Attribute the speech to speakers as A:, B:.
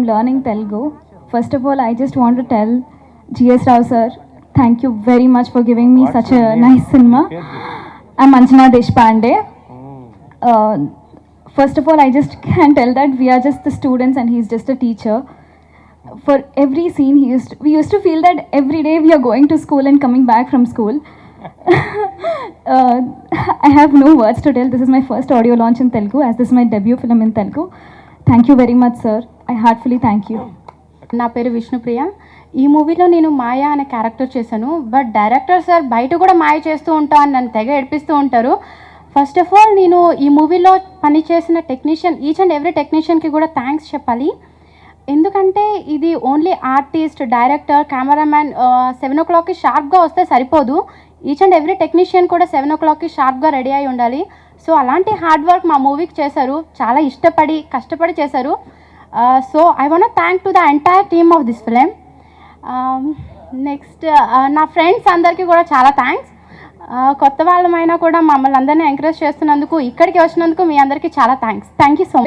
A: I'm learning Telugu. First of all, I just want to tell G.S. Rao sir, thank you very much for giving me
B: What's
A: such a
B: name?
A: nice cinema. I'm Anjana Deshpande.
B: Mm.
A: Uh, first of all, I just can tell that we are just the students and he's just a teacher. For every scene, he used we used to feel that every day we are going to school and coming back from school. uh, I have no words to tell. This is my first audio launch in Telugu, as this is my debut film in Telugu. Thank you very much, sir. I heartfully thank you
C: నా పేరు విష్ణుప్రియ. ఈ మూవీలో నేను మాయా అనే character చేశాను. But director sir బయట కూడా మాయ చేస్తూ ఉంటా అని నన్ను తెగ ఏడిపిస్తూ ఉంటారు. ఫస్ట్ ఆఫ్ ఆల్ నేను ఈ మూవీలో పనిచేసిన టెక్నీషియన్ ఈచ్ అండ్ ఎవ్రీ టెక్నీషియన్కి కూడా థ్యాంక్స్ చెప్పాలి. ఎందుకంటే ఇది only artist director cameraman seven o క్లాక్కి షార్ప్గా వస్తే సరిపోదు. ఈచ్ అండ్ ఎవ్రీ టెక్నీషియన్ కూడా సెవెన్ ఓ క్లాక్కి షార్ప్గా రెడీ అయి ఉండాలి. సో అలాంటి హార్డ్ వర్క్ మా మూవీకి చేశారు. చాలా ఇష్టపడి కష్టపడి చేశారు. So I want thank to the entire team of this film next నా ఫ్రెండ్స్ అందరికీ కూడా చాలా థ్యాంక్స్ uh, కొత్త వాళ్ళమైనా కూడా మమ్మల్ని అందరినీ ఎంకరేజ్ చేస్తున్నందుకు ఇక్కడికి వచ్చినందుకు మీ అందరికీ చాలా thanks thank you so much